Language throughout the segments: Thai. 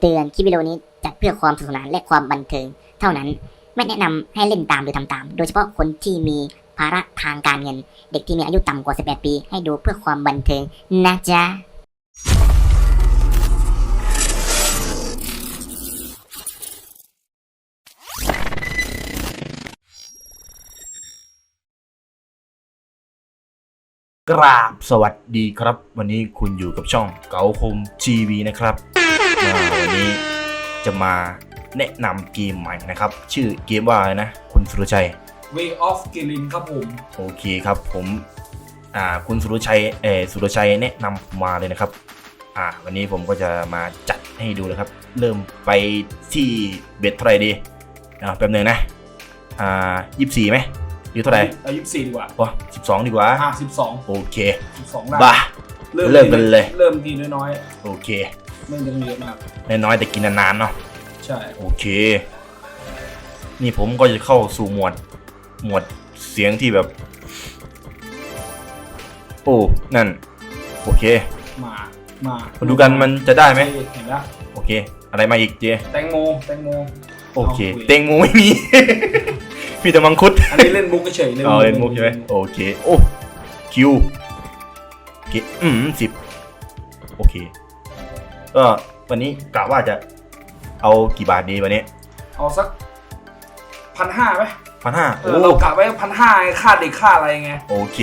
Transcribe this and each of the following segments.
เตือนคลิปวิดีโอนี้จัดเพื่อความสนุกสนานและความบันเทิง เท่านั้นไม่แนะนำให้เล่นตามหรือทำตาม โดยเฉพาะคนที่มีภาระทางการเงิน เด็กที่มีอายุต่ำกว่า 18 ปี ให้ดูเพื่อความบันเทิงนะจ๊ะกราบสวัสดีครับ วันนี้คุณอยู่กับช่องเก๋าคมทีวีนะครับ วันนี้จะมาแนะนำเกมใหม่นะครับ ชื่อเกมว่าอะไรนะ คุณสุรชัย Way of g i l i n ครับผม โอเคครับผมอ่าคุณสุรชัยเออสุรชัยแนะนำมาเลยนะครับ อ่า วันนี้ผมก็จะมาจัดให้ดูเลยครับ เริ่มไปที่เบ็ดเท่าไหร่ดีอ่าแป๊บหนึงนะ อ่ายี่สิบสี่ไหมหรือเท่าไหร่อายุสี่ดีกว่าวะสิบสองดีกว่าอ่าสิบสองโอเคสิบสองได้บ้าเริ่มกันเลย เริ่มทีน้อยโอเคๆ ไม่ต้องเยอะมาก น้อยๆแต่กินนานๆเนาะ ใช่โอเค นี่ผมก็จะเข้าสู่หมวด หมวดเสียงที่แบบ โอ้ นั่น โอเค มา มามาดูกันมันจะได้ไหม เห็นแล้วโอเค อะไรมาอีกเจ แตงโมแตงโม โอเค เอาคุย เต็งมูไม่มี มีแต่มังคุด อันนี้เล่นมุกเฉยๆเอาเล่นมุกใช่ไหมโอเค โอ้ คิวโอเคอืมสิบโอเค ก็วันนี้กะว่าจะเอากี่บาทดีวันนี้เอาสักพันห้าไหมพันห้าเออเรากะไว้พันห้าค่าเด็กค่าอะไรไง โอเค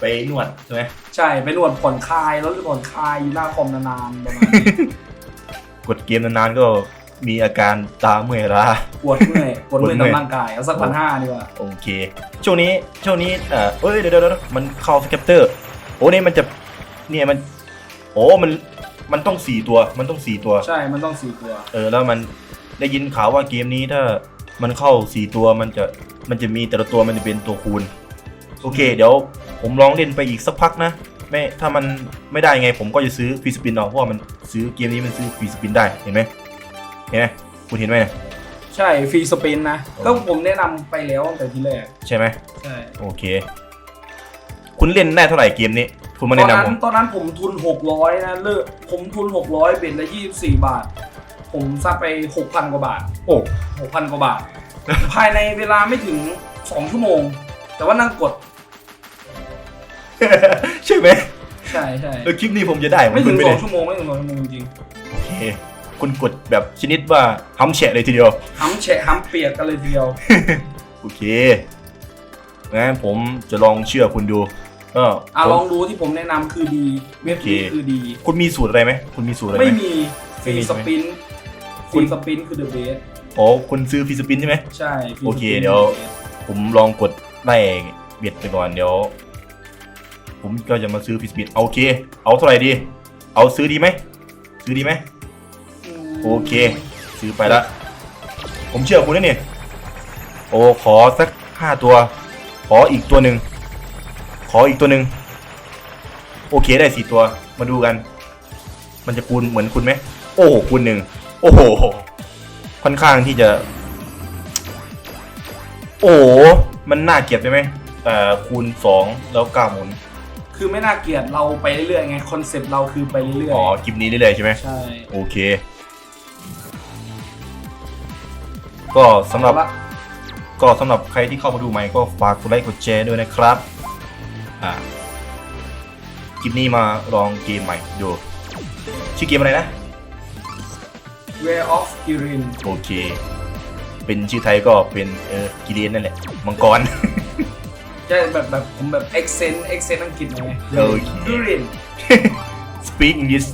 ไปนวดใช่ไหมใช่ไปนวดผ่อนคลายแล้วผ่อนคลายอยู่หน้าคอมนานๆประมาณนี้ กดเกมนานๆก็มีอาการตาเมื่อยล้า ปวดเมื่อยปวดเมื่อยปวดเมื่อยตามร่างกายเอาสักพันห้าดีกว่าโอเค ช่วงนี้ช่วงนี้เอ่อเอ้ยเดี๋ยวเดี๋ยวเดี๋ยวมันเข้าสแคปเตอร์ โอ้นี่มันจะเนี่ยมัน โอ้มัน มันต้องสี่ตัว มันต้องสี่ตัว ใช่ มันต้องสี่ตัว เออ แล้วมันได้ยินข่าวว่าเกมนี้ถ้ามันเข้าสี่ตัวมันจะ มันจะมีแต่ละตัวมันจะเป็นตัวคูณ โอเค เดี๋ยวผมลองเล่นไปอีกสักพักนะ ไม่ ถ้ามันไม่ได้ไงผมก็จะซื้อฟรีสปินเอา เพราะว่ามันซื้อเกมนี้มันซื้อฟรีสปินได้ เห็นไหมเห็นไหมคุณเห็นไหมเนี่ยใช่ ฟรีสปินนะโอ้ก็ผมแนะนำไปแล้วตั้งแต่ทีแรก ใช่ไหมใช่ โอเค คุณเล่นได้เท่าไหร่เกมนี้ คุณตมาอนแนะนำนั้ผนม ตอนนั้นผมทุน 600นะเลิกผมทุน 600 เบ็ดละ 24 บาท ผมซัดไป 6,000 กว่าบาท โอ้ 6,000 กว่าบาท ภายในเวลาไม่ถึง 2 ชั่วโมง แต่ว่านั่งกด ใช่ไหมใช่ใช่เออคลิปนี้ผมจะได้ไม่ถึง คุณด้2ชั่วโมง ไม่ถึง 2 ชั่วโมงจริงโอเคคุณกดแบบชนิดว่าทำแฉะเลยทีเดียว ๆห้ำแฉะห้ำเปียกกันเลยทีเดียว โอเคงั้นผมจะลองเชื่อคุณดู ก็อะผมลองดูที่ผมแนะนำคือดีเว็บนี้โอเคคือดี คุณมีสูตรอะไรไหมคุณมีสูตรอะไรไม่ไหม มีฟรีไม่มีสปินฟคุรีณ สปินคือเดอะเบสอ๋อคุณซื้อฟิสปินใช่ไหม ใช่ฟรีโอเคสปิน เดี๋ยว ผมลองกดไล่เบียดไปก่อนเดี๋ยว ผมก็จะมาซื้อฟิสปินโอเค เอาเท่าไหร่ดี เอาซื้อดีไหมซื้อดีไหมโอเค ซื้อไปละผมเชื่อคุณนะเนี่ยโอ้ขอสักห้าตัว ขออีกตัวหนึ่ง ขออีกตัวหนึ่งโอเคได้สี่ตัว มาดูกัน มันจะคูณเหมือนคุณไหม โอ้โหคูณหนึ่งโอ้โห ค่อนข้างที่จะ โอ้โหมันน่าเกลียดไปไหมแต่คูณสองแล้วเก้าหมุน คือไม่น่าเกลียดเราไปเรื่อยๆไงคอนเซ็ปต์เราคือไปเรื่อยอ๋อคลิปนี้เรื่อยๆใช่ไหมๆใช่ โอเค ก็สำหรับละก็สำหรับใครที่เข้ามาดูใหม่ก็ฝากกดไลค์กดแชร์ด้วยนะครับ อ่าคลิปนี้มาลองเกมใหม่ดูชื่อเกมอะไรนะเวออฟกิรินโอเค เป็นชื่อไทยก็เป็นเออกิเลนนั่นแหละ มังกร ใช่แบบแบบผมแบบเอ็กเซนเอ็กเซนอังกฤษไงโอเคกิริน Speak English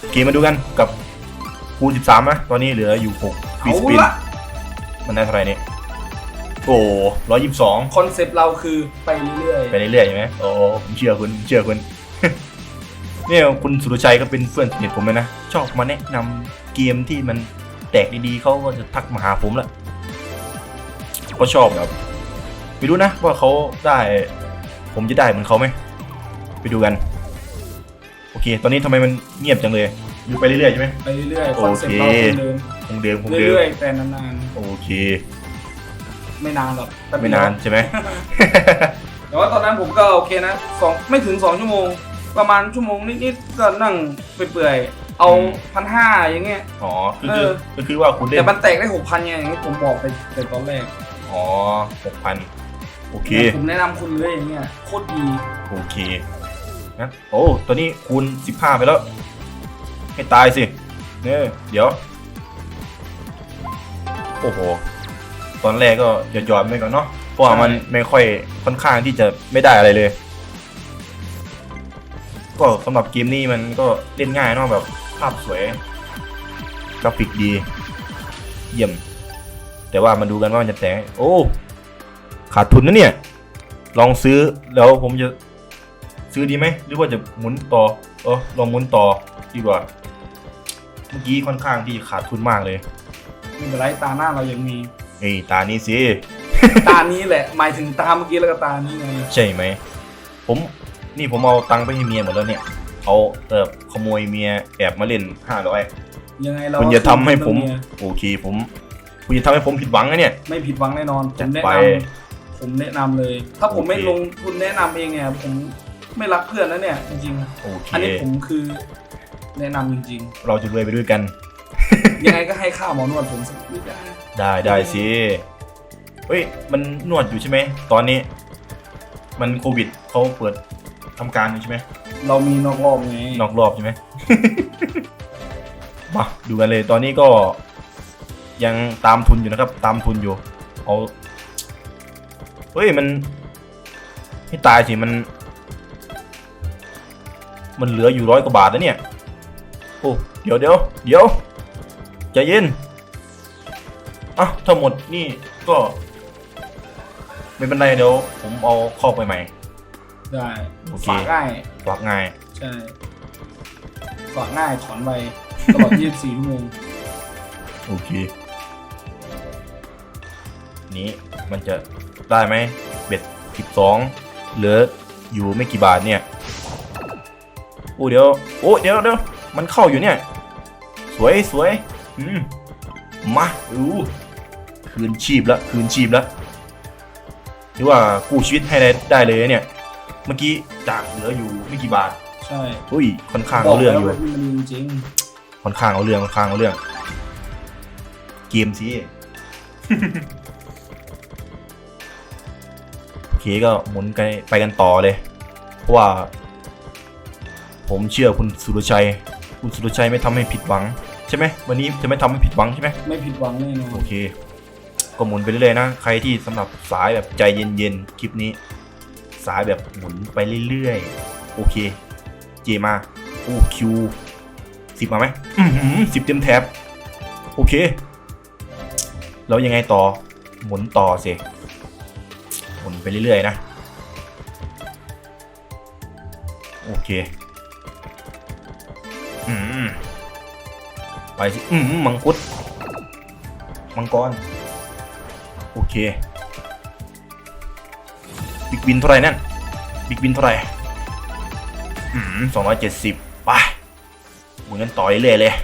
โอเคมาดูกันกับคูณ13นะตอนนี้เหลืออยู่6ฟีเอาสปินละมันได้เท่าไหร่เนี่ย โอ้ร้อยยี่สิบสองคอนเซ็ปต์เราคือไปเรื่อยไปเรื่อยๆใช่ไหมโอ้ผมเชื่อคุณผมเชื่อคุณ เนี่ยคุณสุรชัยก็เป็นเพื่อนสนิทผมเลยนะ ชอบมาแนะนำเกมที่มันแตกดีๆเขาก็จะทักมาหาผมละก็ชอบแบบไม่รู้นะว่าเขาได้ ผมจะได้เหมือนเขาไหมไปดูกัน โอเค ตอนนี้ทำไมมันเงียบจังเลยอยู่ไปเรื่อยๆใช่ไหมๆไปเรื่อยๆคอนเซ็ปต์เราโอเคคงเดิมคงเดิมคงเดิมเรื่อยๆแต่นานโอเคๆ ไม่นานหรอกแป๊บเดียวไม่นานใช่ไหม แต่ว่าตอนนั้นผมก็โอเคนะสองไม่ถึง2ชั่วโมง ประมาณชั่วโมงนิดๆก็นั่งไปเปื่อยๆเอาอืม พันห้าอย่างเงี้ย อ๋อคือเอคืออ ก็คือว่าคุณเล่แต่นมันแตกได้หกพันไงอย่างที่ผมบอกไปแต่ตอนแรกอ๋อหกพันโอเค ผมแนะนำคุณเลยอย่างเงี้ยโคตรดีโอเคงั้นโอ้ ตัวนี้คูณสิบห้าไปแล้ว ให้ตายสิ เนี่ยเดี๋ยว โอ้โห ตอนแรกก็หยอดๆไปก่อนเนาะเพราะว่ามันไม่ค่อยค่อนข้างที่จะไม่ได้อะไรเลย ก็สำหรับเกมนี้มันก็เล่นง่ายเนาะแบบภาพสวยกราฟิกดี เยี่ยม แต่ว่ามาดูกันว่ามันจะแตกโอ้ขาดทุนนะเนี่ย ลองซื้อแล้วผมจะซื้อดีไหมหรือว่าจะหมุนต่อเออลองหมุนต่อดีกว่า เมื่อกี้ค่อนข้างที่ขาดทุนมากเลยมีเป็นไรตาหน้าเรายังมี เอ้ยตานี้สิ ตานี้แหละ หมายถึงตาเมื่อกี้แล้วก็ตานี้ไงใช่ไหม ผมนี่ผมเอาตังค์ไปให้เมียหมดแล้วเนี่ยเอาเออขโมยเมียแอบมาเล่นห้าร้อยยังไงเราคุณจะทำให้ผมเมียโอเคผม คุณจะทำให้ผมผิดหวังนะเนี่ย ไม่ผิดหวังแน่นอนผจัดมแนะไปนำผมแนะนำเลย ถ้าผมไม่โอเคลงทุนแนะนำเองเนี่ยผมไม่รักเพื่อนนะเนี่ยจริงโอเค ๆอันนี้ผมคือแนะนำจริงเราจะรวยไปด้วยกัน ๆ ยังไงก็ให้ค่าหมอนวดผมสักนิดได้ ได้ได้สิเฮ้ย มันนวดอยู่ใช่ไหม ตอนนี้ มันโควิดเขาเปิดทำการอยู่ใช่ไหมเรามีนอกรอบไงนอกรอบใช่ไหม มาดูกันเลยตอนนี้ก็ ยังตามทุนอยู่นะครับ ตามทุนอยู่ เอาเฮ้ยมันให้ตายสิมัน มันเหลืออยู่ร้อยกว่าบาทแล้วเนี่ย โอ้ เดี๋ยวเดี๋ยวเดี๋ยวใจเย็น อะทั้งหมดนี่ก็ ไม่เป็นไรเดี๋ยวผมเอาเข้าไปใหม่ ได้โอเค ฝากง่ายฝากง่าย ใช่ฝากง่ายถอนไวตลอด 24ชั่วโมงโอเค นี้มันจะได้ไหมเบ็ดสิบสองเหลืออยู่ไม่กี่บาทเนี่ย โอ้เดี๋ยว โอ้เดี๋ยวเดี๋ยวมันเข้าอยู่เนี่ย สวยสวย อืม มาดูคืนชีพละคืนชีพละหรือว่ากู้ชีวิตให้ได้ได้เลยเนี่ย เมื่อกี้จากเหลืออยู่ไม่กี่บาทใช่อุ้ยค่อนข้างบอเอากเรื่องแล้วอยู่ว่ามันดีจริงค่อนข้างเอาเรื่องค่อนข้างเอาเรื่อง เกมสิโอเคก็หมุนกันไปกันต่อเลย เพราะว่า ผมเชื่อคุณสุรชัย คุณสุรชัยไม่ทำให้ผิดหวัง ใช่ไหมวันนี้จะไม่ทำให้ผิดหวังใช่ไหมไม่ผิดหวังแน่นอนโอเคก็หมุนไปเรื่อยๆนะ ใครที่สำหรับสายแบบใจเย็นๆคลิปนี้ สายแบบหมุนไปเรื่อยๆ โอเค เจมาโอ้คิวสิบมาไหมอือหือสิบเต็มแท็บโอเค แล้วยังไงต่อหมุนต่อสิหมุนไปเรื่อยๆนะ โอเค อืม ไปสิ อืมมังคุด มังกร โอเค บิ๊กวินเท่าไหร่นั่น บิ๊กวินเท่าไหร่ อืมสองร้อยเจ็ดสิบไปหมุนกันต่อยเรื่อยเลย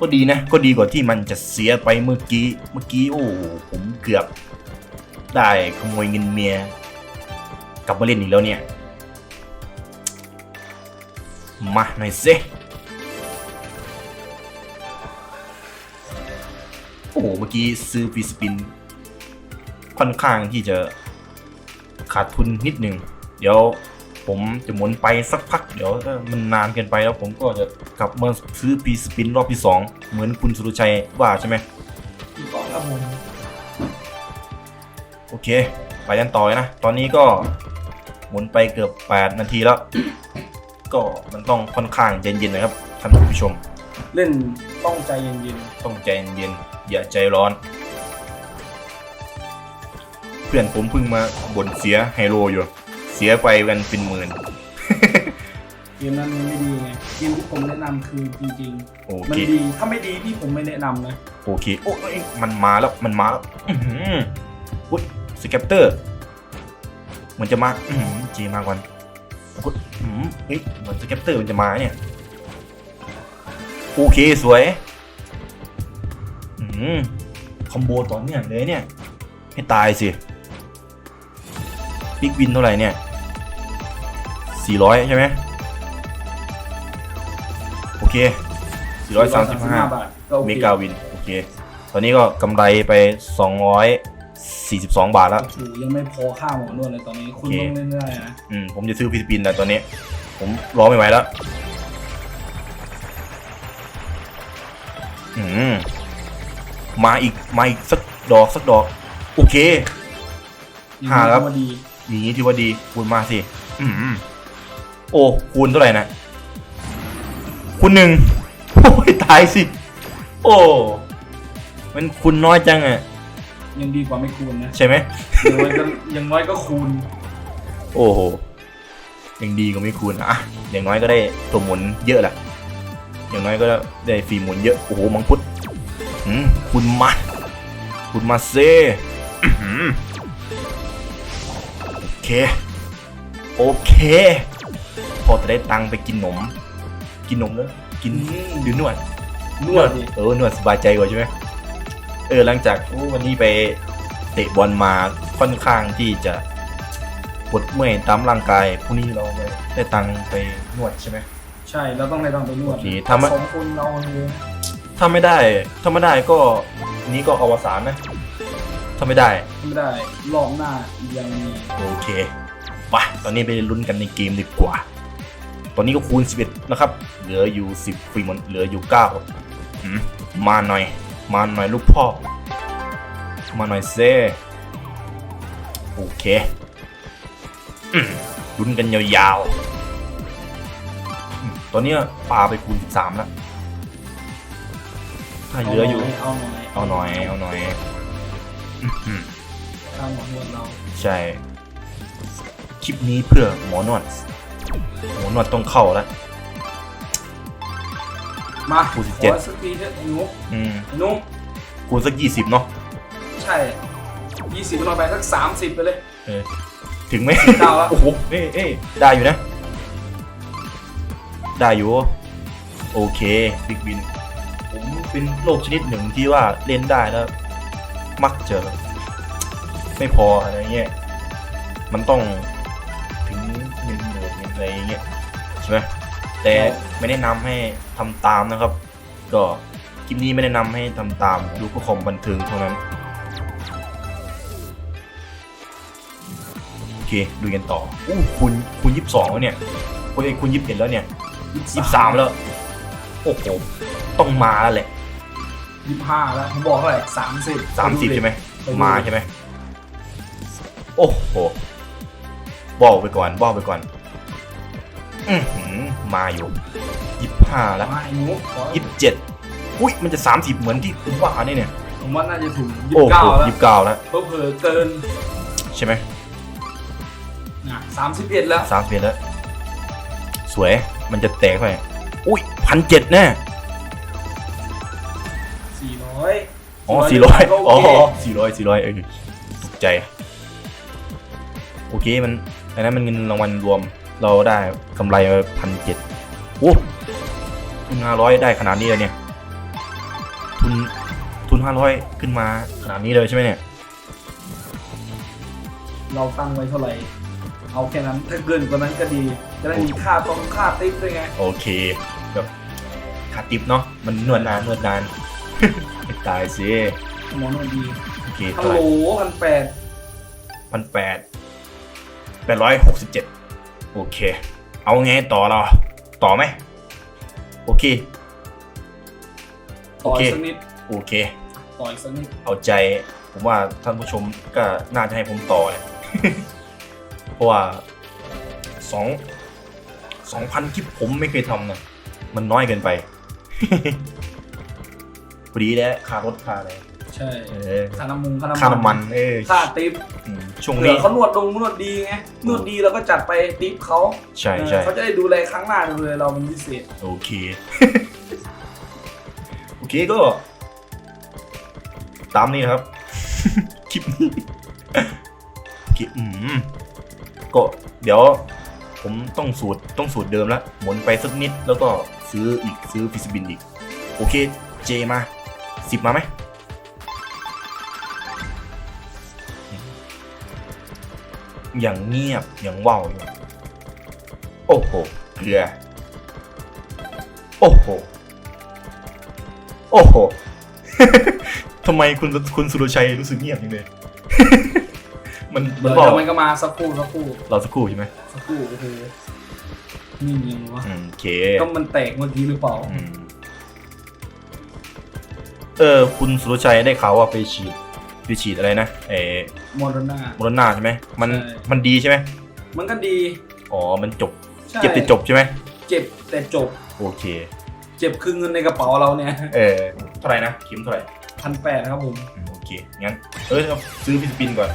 ก็ดีนะ ก็ดีกว่าที่มันจะเสียไปเมื่อกี้ เมื่อกี้โอ้โหผมเกือบ ได้ขโมยเงินเมีย กลับมาเล่นอีกแล้วเนี่ย มาหน่อยสิ โอ้โห เมื่อกี้ซื้อฟรีสปิน ค่อนข้างที่จะขาดทุนนิดหนึ่งเดี๋ยวผมจะหมุนไปสักพัก เดี๋ยวถ้ามันนานเกินไปแล้วผมก็จะกลับมาซื้อฟรีสปินรอบที่สองเหมือนคุณสุรชัยว่าใช่ไหมถูกต้องครับผมโอเค ไปกันต่อเลยนะ ตอนนี้ก็หมุนไปเกือบ 8 นาทีแล้ว ก็มันต้องค่อนข้างเย็นๆนะครับท่านผู้ชม เล่นต้องใจเย็นต้องใจเย็นๆ อย่าใจร้อน เพื่อนผมเพิ่งมาบ่นเสียไฮโลอยู่ เสียไปกันเป็นหมื่นๆเกมนั้นมันไม่ดีไง เกมที่ผมแนะนำคือจริงโอๆ มัเค นดี ถ้าไม่ดีที่ผมไม่แนะนำนะ โอเค โอ้ยมันมาแล้ว มันมาแล้วอือหืออุ้ยสแคปเตอร์เหมือนจะมาอือหือเจมาก่อนโอ้โหอืมเฮ้ยเหมือนสแคปเตอร์มันจะมาเนี่ย โอเค สวยอืม คอมโบต่อเนื่องเลยเนี่ย ให้ตายสิบิ๊กวินเท่าไหร่เนี่ย 400 ใช่ไหมโอเคสี่ร้อยสามสิบห้าบาทก็โอเมเคกาวิน โอเค ตอนนี้ก็กำไรไปสองร้อยสี่สิบสองบาทแล้วโอ้โหยังไม่พอค่าหมอนวดเลยตอนนี้คุณโอเคต้องเล่นได้นะ อืม ผมจะซื้อฟิสปินแต่ตอนนี้ ผมรอไม่ไหวแล้ว อืม มาอีกมาอีกสักดอกสักดอก โอเคยังหาครับพอดีอย่างนี้ที่ว่าดีคูณมาสิอืมโอ้คูณเท่าไหร่นะคูณหนึ่งโอ้ยตายสิ โอ้มันคูณน้อยจังอะยังดีกว่าไม่คูณนะใช่ไหมอย่างน้อยก็ยังน้อยก็คูณ โอ้โหยังดีก็ไม่คูณอะอย่างน้อยก็ได้ตัวหมุนเยอะแหละอย่างน้อยก็ได้ฟรีหมุนเยอะโอ้โหมังคุดอืม คุณมา คุณมาเซ่อื้อหือโอเค โอเค พอจะได้ตังค์ไปกินนม กินนมแล้วกินอืมหรือนวด นวดดิเออนวดสบายใจกว่าใช่ไหมเออหลังจากโอ้วันนี้ไปเตะบอลมาค่อนข้างที่จะปวดเมื่อยตามร่างกายพรุ่งนี้เราได้ตังค์ไปนวดใช่ไหมใช่เราต้องไปต้องไปนวดโอเคทำไมสองคนเราเลย ถ้าไม่ได้ ถ้าไม่ได้ก็อันนี้ก็อวสานนะ ถ้าไม่ได้ ไม่ได้รอบหน้ายังมีโอเคไปตอนนี้ไปลุ้นกันในเกมดีกว่า ตอนนี้ก็คูณ 11 นะครับ เหลืออยู่ 10ฟรีหมดเหลืออยู่9อืมมาหน่อย มาหน่อยลูกพ่อ มาหน่อยเซ่โอเคอืมลุ้นกันยาวๆอืมตอนเนี้ยปลาไปคูณ 13 แล้วถ้าเหลืออยู่ เอาหน่อยเอาหน่อย เอาหน่อยอื้อหือค่าหมอนวดเราใช่ คลิปนี้เพื่อหมอนวดหมอนวดต้องเข้าแล้ว มาคูณข17อสักทีเถอะหนุ๊กอืมหนุ๊กคูณสักยี่สิบเนาะใช่ยี่สิบลงไปสักสามสิบไปเลย เออถึงไหมเก้าแล้ว โอ้โหเอ้ยเอ้ยได้อยู่นะ ได้อยู่ โอเค บิ๊กวินผม เป็นโรคชนิดหนึ่งที่ว่าเล่นได้แล้ว มักเจะไม่พออะไรเงี้ยมันต้องถึงหนึ่งหมื่นอะไรเงี้ยใช่ไหมแต่ไม่แนะนำให้ทำตามนะครับ ก็คลิปนี้ไม่แนะนำให้ทำตามดูเพื่อความบันเทิงเท่านั้นโอเคดูกันต่ออู้คุณคุณยี่สิบสองแล้วเนี่ยคุณเอ้ยคุณยี่สิบเอ็ดแล้วเนี่ยยี่สิบสามแล้วโอ้โหต้องมาแล้วแหละ ยี่สิบห้าแล้วผมบอกเท่าไหร่สามสิบสามสิบใช่ไหมไปดูมาใช่ไหมโอ้โหบอกไปก่อนบอกไปก่อน อือหือมาอยู่ยี่สิบห้าแล้วมาไอ้หนุ๊กขอยี่สิบเจ็ดอุ้ยมันจะสามสิบเหมือนที่คุณว่าเนี่ยเนี่ยผมว่าน่าจะถึงยี่โอ้สิบโหเก้าแล้วยี่สิบเก้าแล้วเผลอๆเกิน ใช่ไหมสามสิบเอ็ดแล้วสามสิบแล้ว สวยมันจะแตกไปอุ้ยพันเจ็ดแน่ อยอ๋อสี่ร้อยก็อ๋อโอเคสี่ร้อยสี่ร้อยเออตกใจ โอเคมันอันนั้นมันเงินรางวัลรวม เราได้กำไรมาพันเจ็ดโอ้ทุนห้าร้อยได้ขนาดนี้เลยเนี่ย ทุนทุนห้าร้อยขึ้นมาขนาดนี้เลยใช่ไหมเนี่ย เราตั้งไว้เท่าไหร่ เอาแค่นั้น ถ้าเกินกว่านั้นก็ดี จะได้มีค่าต้องค่าติ๊บด้วยไง โอเคแบบขาดติปเนาะ มันนวดนานนวดนาน ไม่ตายสิหมอนวดดีโอเคฮัเท่าลไหโหลร่พันแปดพันแปดแปดร้อยหกสิบเจ็ดโอเค เอาไงต่อเรา ต่อไหม โอเค ต่อโอเคอีกสักนิดโอเค ต่ออีกสักนิดเอาใจ ผมว่าท่านผู้ชมก็น่าจะให้ผมต่อแหละ เพราะว่าสองสองพันคลิปผมไม่เคยทำนะ มันน้อยเกินไป พอดีแล้วค่ารถค่าอะไรใช่เออค่าน้ำมันค่าน้ำมันค่าน้ำมันเออค่าติ๊บอืมช่วงเผื่อนี้เขานวดดงนวดดีไงนวดดีเราก็จัดไปติ๊บเขาใช่เออใช่เขาจะได้ดูแลครั้งหน้าเลยเราเป็นพิเศษ โอเค โอเคก็ ตามนี้นะครับ คลิปนี้โอเคอืมก็เดี๋ยว ผมต้องสูตรต้องสูตรเดิมแล้วหมุนไปสักนิดแล้วก็ซื้ออีกซื้อฟิสบินอีก โอเค เจมา สิบมาไหมอย่างเงียบอย่างว่าวอยู่โอ้โหเกลือโโอ้โหโอ้โหทำไมคุณคุณสุรชัยรู้สึกเงียบจังเลย มันมันเดี๋ยวบอกเดี๋ยวมันก็มาสักครู่สักครู่เราสักครู่ใช่ไหมสักครู่โอ้โหนี่ยังวะอืมโอเค ก็มันแตกเมื่อกี้หรือเปล่าอืม เออ คุณสุรชัยได้ข่าวว่าไปฉีดไปฉีดอะไรนะเออโมโดนา โมโรนาใช่ไหมมันใช่ มันดีใช่ไหมมันก็ดีอ๋อมันจบใช่เจ็บแต่จบใช่ไหมเจ็บแต่จบ โอเค เจ็บคือเงินในกระเป๋าเราเนี่ยเออเท่าไหร่นะเข็มเท่าไหร่พันแปดครับผม อืมโอเคงั้นเออเอาซื้อฟิสปินก่อน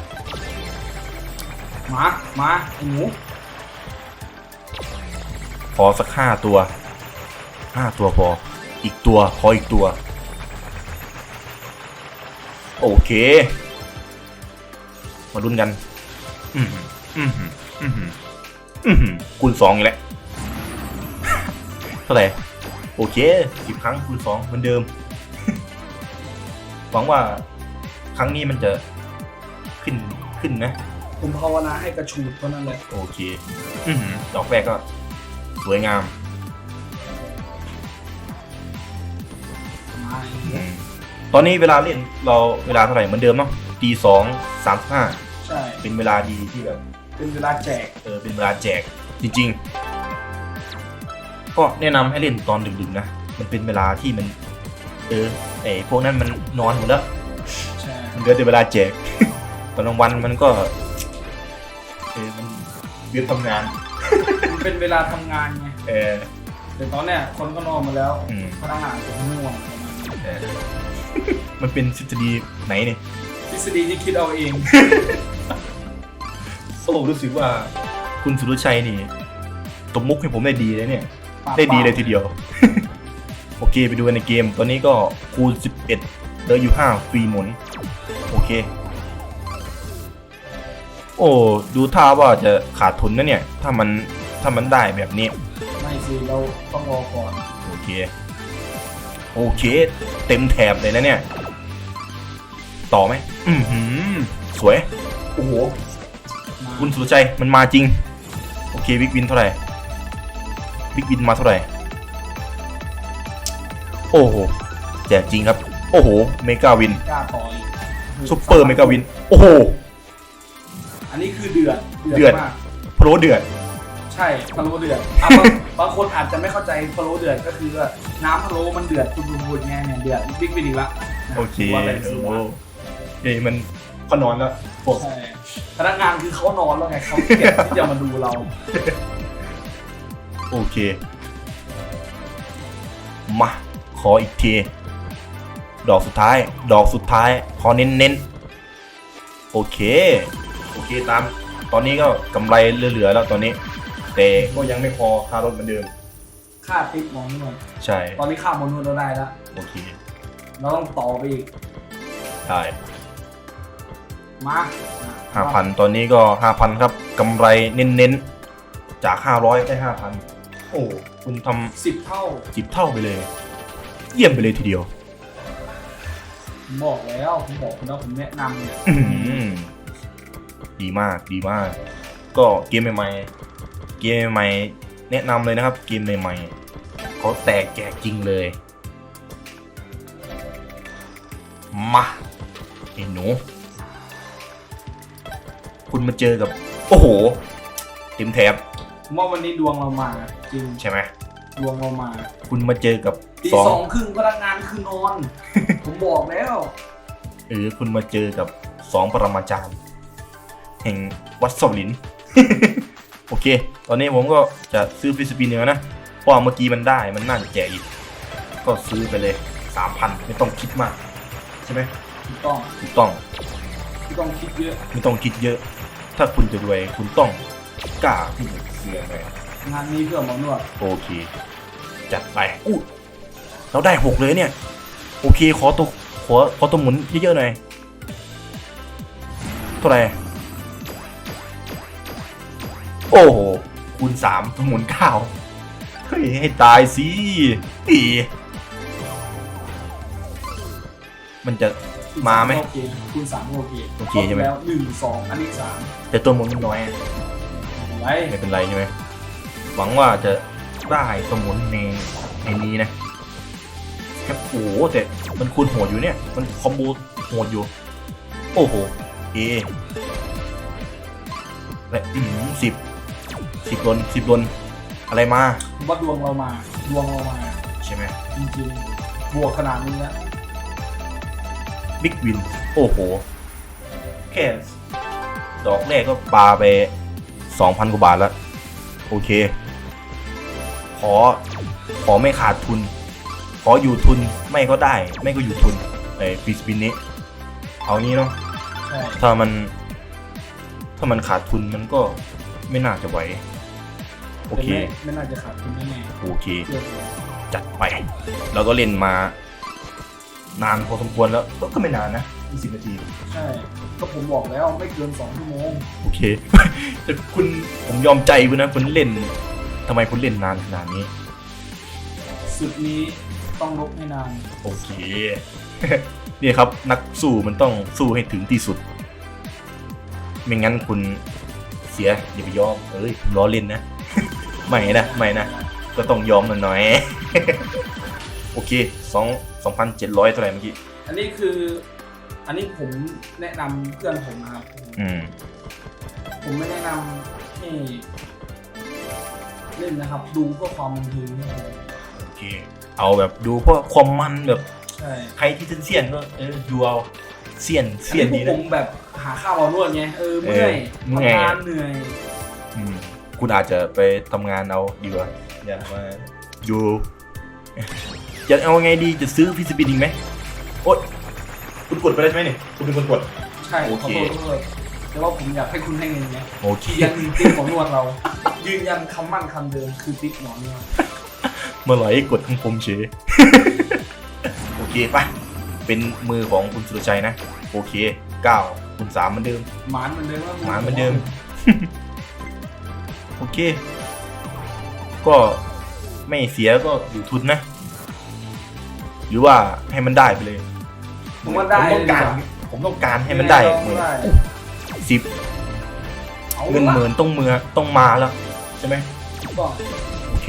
มามาไอ้หนูขอสักห้าตัวห้าตัวพอ อีกตัวขออีกตัว โอเค มาลุ้นกันอืมอืมอืมอืมคูณสองอีกแล้วเท่าไหร่โอเคสิบครั้งคูณสองเหมือนเดิม หวังว่าครั้งนี้มันจะขึ้นขึ้นนะผมภาวนาให้กระชูดเท่านั้นเลยโอเค อื้อหือดอกแรกก็ สวยงาม ตอนนี้เวลาเล่นเราเวลาเท่าไหร่เหมือนเดิมเนาะตีสองสามห้าใช่ เป็นเวลาดีที่แบบเป็นเวลาแจก เออเป็นเวลาแจกจริง ๆ ก็แนะนำให้เล่นตอนดึกๆนะ มันเป็นเวลาที่มัน เออไอพวกนั้นมันนอนหมดแล้ว ใช่มันเหลือแต่เวลาแจก ตอนกลางวันมันก็เออมันเรียนทำงาน มันเป็นเวลาทำงานไงเออแต่ตอนเนี้ยคนก็นอนมาแล้วอืมพนักงานก็ง่วงประมาณนี้เออ มันเป็นทฤษฎีไหนเนี่ยทฤษฎีที่คิดเอาเองโอ้รู้สึกว่าคุณสุรชัยนี่ตบมุกให้ผมได้ดีเลยเนี่ยปากได้ดีปากเลยทีเดียว โอเคไปดูกันในเกม ตอนนี้ก็คูณ 11เหลืออยู่ 5 ฟรีหมุน โอเค โอ้ดูท่าว่าจะขาดทุนนะเนี่ย ถ้ามันถ้ามันได้แบบนี้ ไม่สิ เราต้องรอก่อน โอเค โอเค เต็มแถบเลยนะเนี่ย ต่อไหมอือหือสวย โอ้โหมาคุณสุรชัยมันมาจริง โอเคบิ๊กวินเท่าไหร่บิ๊กวินมาเท่าไหร่ โอ้โห แจกจริงครับ โอ้โห เมกาวินกล้าต่ออีกซุปเปอร์เมกาวิน โอ้โห อันนี้คือเดือด เดือดมากโปรเดือด ใช่พะโล้เดือดอะบาง บางคนอาจจะไม่เข้าใจพะโล้เดือดก็คือว่าน้ำพะโล้มันเดือดปุดๆไงเนี่ยเดือดบิ๊กวินอีกละนะโอเคว่าเป็นโอ้สิโหวะเอ้ยมันก็นอนแล้วพวกใช่พนักงานคือเขานอนแล้วไงเขาเก็บที่จะมาดูเราโอเค มา ขออีกที ดอกสุดท้าย ดอกสุดท้าย ขอเน้นๆโอเค โอเคตาม ตอนนี้ก็กำไรเหลือๆแล้วตอนนี้ แต่ก็ยังไม่พอค่ารถเหมือนเดิม ค่าติ๊กมองนวดใช่ ตอนนี้ค่ามอนวดเราได้แล้วโอเค เราต้องต่อไปอีกได้มาห้าพันตอนนี้ก็ห้าพันครับกำไรเน้นๆ จากห้าร้อยได้ห้าพันโอ้คุณทสิบเท่าำจิบเท่าไปเลย เยี่ยมไปเลยทีเดียวผมบอกแล้วผมบอกคุณแล้วผมแนะนำเนี่ยอื้อหือดีมากดีมาก ก็เกมใหม่ๆ เกมใหม่ๆแนะนำเลยนะครับเกมใหม่ๆเขาแตกแจกจริงเลยมาไอ้หนู คุณมาเจอกับ โอ้โหเต็มแถบผมว่าวันนี้ดวงเรามาจริงใช่ไหมดวงเรามา คุณมาเจอกับตีสองสองครึ่งพนักงานคือนอน ผมบอกแล้วเออคุณมาเจอกับสองปรมาจารย์ แห่งวัดเสาหลิน โอเค ตอนนี้ผมก็จะซื้อฟิสปินเนื้อนะเพราะว่าเมื่อกี้มันได้มันน่าจะแจกอีก ก็ซื้อไปเลยสามพันไม่ต้องคิดมาก ใช่ไหมถูกต้องถูกต้องไม่ต้องคิดเยอะ ไม่ต้องคิดเยอะ ถ้าคุณจะรวยคุณต้องกล้าที่จะเสี่ยงเลยงานนี้เพื่อหมอนวดโอเค จัดไปอู้เราได้หกเลยเนี่ย โอเคขอตัวขอขอตัวหมุนเยอะๆหน่อยเท่าไหร่ โอ้โหคูณสามตัวหมุนเก้าเฮ้ยให้ตายสิดีมันจะมาไหมโอเคคูณสามโอเคโอเคใช่ไหมแล้วหนึ่งสองอันนี้สามแต่ตัวหมุนมันน้อยอะอะไรไม่เป็นไรใช่ไหมหวังว่าจะได้สมุนในในนี้นะครับโอ้โหแต่มันคูณโหดอยู่เนี่ย มันคอมโบโหดอยู่ โอ้โหเอและอืมสิบ สิบลนสิบลนอะไรมาผมว่าดวงเรามาดวงเรามา ใช่ไหมจริงๆบวกขนาดนี้แล้วบิ๊กวิน โอ้โห แค่ดอกแรกก็ปาไปสองพันกว่าบาทแล้ว โอเค ขอ ขอไม่ขาดทุน ขออยู่ทุนไม่ก็ได้ ไม่ก็อยู่ทุนไอ้ฟิสปินนี้ เอางี้เนาะใช่ถ้ามัน ถ้ามันขาดทุนมันก็ไม่น่าจะไหว โอแต่เคไม่ไม่น่าจะขาดทุนแน่โอเค ๆเชื่อผมจัดไป เราก็เล่นมา นานพอสมควรแล้ว ก็ก็ไม่นานนะ 20 นาที ใช่ก็ผมบอกแล้วไม่เกินสองชั่วโมงโอเค แต่คุณผมยอมใจคุณนะ คุณเล่นทำไมคุณเล่นนานขนาดนี้ศึกนี้ต้องลบให้นานโอเค เนี่ยครับ นักสู้มันต้องสู้ให้ถึงที่สุด ไม่งั้นคุณเสียอย่าไปยอมเอ้ยผมล้อเล่นนะ ไม่นะไม่นะก็ต้องยอมหน่อยๆโอเคสองสองพันเจ็ดร้อยเท่าไหร่เมื่อกี้ อันนี้คือ อันนี้ผมแนะนำเพื่อนผมนะครับ อืม ผมไม่แนะนำให้เล่นนะครับ ดูเพื่อความบันเทิงนะครับโอเค เอาแบบดูเพราะความมันแบบใช่ใครที่เซียนๆก็เออดูเอาเซียนเซียนดีอันะผมแบบหาข้าวเอานวดไงเออเมื่อยเออเมื่อย ทำงานเหนื่อย อืม คุณอาจจะไปทำงานเอาดีกว่าอย่ามาอยู่จะเอาไงดีจะซื้อพิซซ่าบินอีกไหมโอ๊ยคุณกดไปได้ใช่ไหมเนี่ยคุณเป็นคนกด ใช่โอขอเคโทษขอโทษแต่ว่าผมอยากให้คุณให้เงินไงโอเคยืนยันติ๊กของนวดเรา ยืนยันคำมั่นคำเดิมคือติ๊กหมอนวดเมื่อไหร่กดของผมเฉย โอเคปะเป็นมือของคุณสุรชัยนะ โอเคเก้าคุณสามเหมือนเดิม หมานเหมือนเดิมว่าหมาเหมือนเดิม โอเค ก็ไม่เสียก็อยู่ทุนนะ หรือว่าให้มันได้ไปเลย ผมว่าได้ผมต้องการผมต้องการให้มันได้หมื่นได้สิบอาเงินหมื่นต้องมือต้องมาแล้วใช่ไหมก็โอเค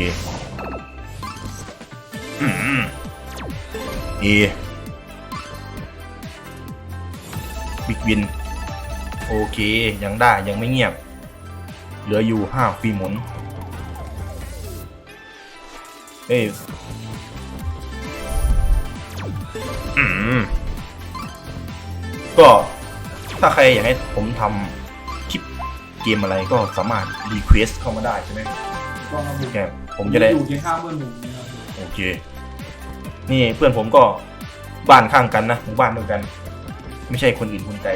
อืมเอบิ๊กวิน โอเค ยังได้ยังไม่เงียบ เหลืออยู่ห้าฟรีหมุน เอ้ยอืมก็ถ้าใครอยากให้ผมทำคลิปเกมอะไรก็สามารถรีเควสเข้ามาได้ใช่ไหมก็ครับผมแกผมจะได้อยู่เคียงข้างเพื่อนผมนะครับโอเค นี่เพื่อนผมก็บ้านข้างกันนะหมู่บ้านเดียวกัน ไม่ใช่คนอื่นคนไกล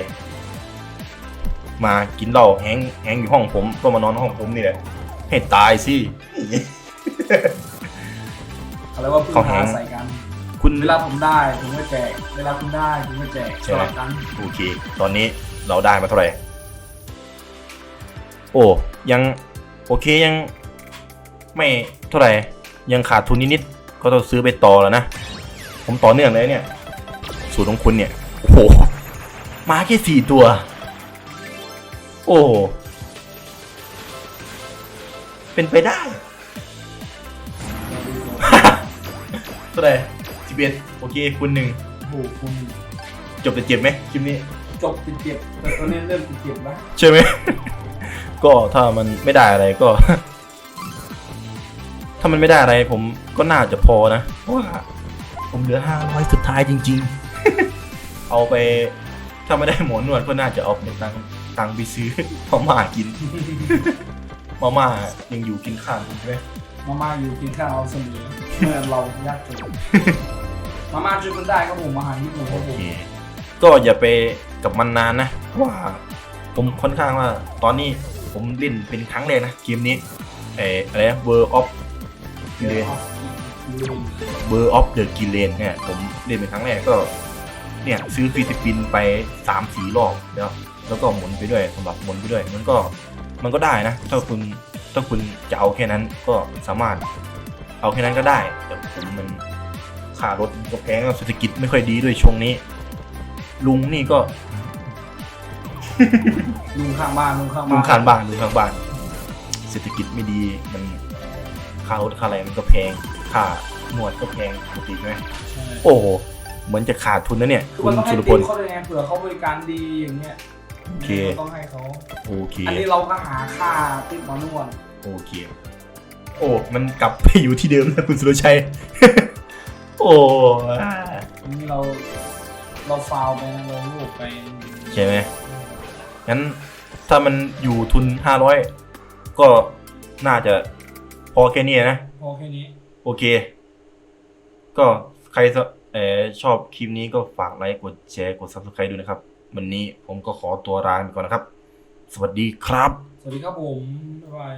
มากินเหล้าแฮงแฮงอยู่ห้องผมก็มานอนห้องผมนี่แหละให้ตายสิ อะไรว่าพึ่งเขาแหพางใส่กัน คุณเวลาผมได้ผมก็แจก เวลาคุณได้คุณก็แจกใช่สไหมลับกันโอเค ตอนนี้เราได้มาเท่าไหร่ โอ้ยังโอเคยังไม่เท่าไหร่ ยังขาดทุนนิดๆก็ต้องซื้อไปต่อแล้วนะ ผมต่อเนื่องเลยเนี่ย สูตรของคุณเนี่ย โอ้โห มาแค่สี่ตัว โอ้โหเป็นไปได้เท่าไหร่สิบเอ็ดโอเคคุณหนึ่งโอ้โหคุณจบแต่เจ็บไหมคลิปนี้ จบติดเจ็บแต่ตอนนี้เริ่มติดเจ็บแล้วใช่ไหม ก็ถ้ามันไม่ได้อะไรก็ ถ้ามันไม่ได้อะไรผมก็น่าจะพอนะเพราะว่าผมเหลือห้าร้อยสุดท้ายจริง ๆ เอาไป ถ้าไม่ได้หมอนวดก็น่าจะเอาไปตังค์ ตังค์ไปซื้อมาม่ากินมาม่ายังอยู่กินข้าวใช่ไหมมาม่าอยู่กินข้าวเสมอเมื่อเรายากจนมาม่าช่วยคุณได้ครับผมอาหารญี่ปุ่นครับโอผมเคก็อย่าไปกับมันนานนะเพราะว่าผมค่อนข้างว่า ตอนนี้ผมเล่นเป็นครั้งแรกนะเกมนี้เอออะไรนะ World of เดี๋ยว Gilead เอาลืม World of the g i l l e n เนี่ยผมเล่นเป็นครั้งแรกก็ เนี่ยซื้อฟรีสปินไปสามสี่รอบแล้ว แล้วก็หมุนไปด้วยสำหรับหมุนไปด้วย มันก็มันก็ได้นะ ถ้าคุณถ้าคุณจะเอาแค่นั้นก็สามารถเอาแค่นั้นก็ได้ แต่ผมมันค่ารถก็แพงแล้วเศรษฐกิจไม่ค่อยดีด้วยช่วงนี้ ลุงนี่ก็ ลุงข้างบ้านลุงข้างลุบ้างนข้างบ้านลุงข้างบ้าน เศรษฐกิจไม่ดีมันค่ารถค่าอะไรมันก็แพงค่านวดก็แพงปกติใช่ไหมใช่โอ้โหเหมือนจะขาดทุนนะเนี่ย คือคุมันณต้องให้สุรพติ๊ลกเขาเลยไงเผื่อเขาบริการดีอย่างเงี้ย โอเคราต้องให้เขาโอเค อันนี้เราก็หาค่าติ๊กหมอนวดโอเค โอ้ มันกลับไปอยู่ที่เดิมนะคุณสุรชัย โอ้อ่าอันนี้เราเราฟาวไปนะเราลูกไปใช่ไหมงั้นถ้ามันอยู่ทุนห้าร้อยก็น่าจะพอแค่นี้นะ พอแค่นี้ โอเค ก็ใครสเออชอบคลิปนี้ก็ฝากไลค์กดแชร์กด subscribe ด้วยนะครับ วันนี้ผมก็ขอตัวลาไปก่อนนะครับ สวัสดีครับ สวัสดีครับผมบ๊ายบาย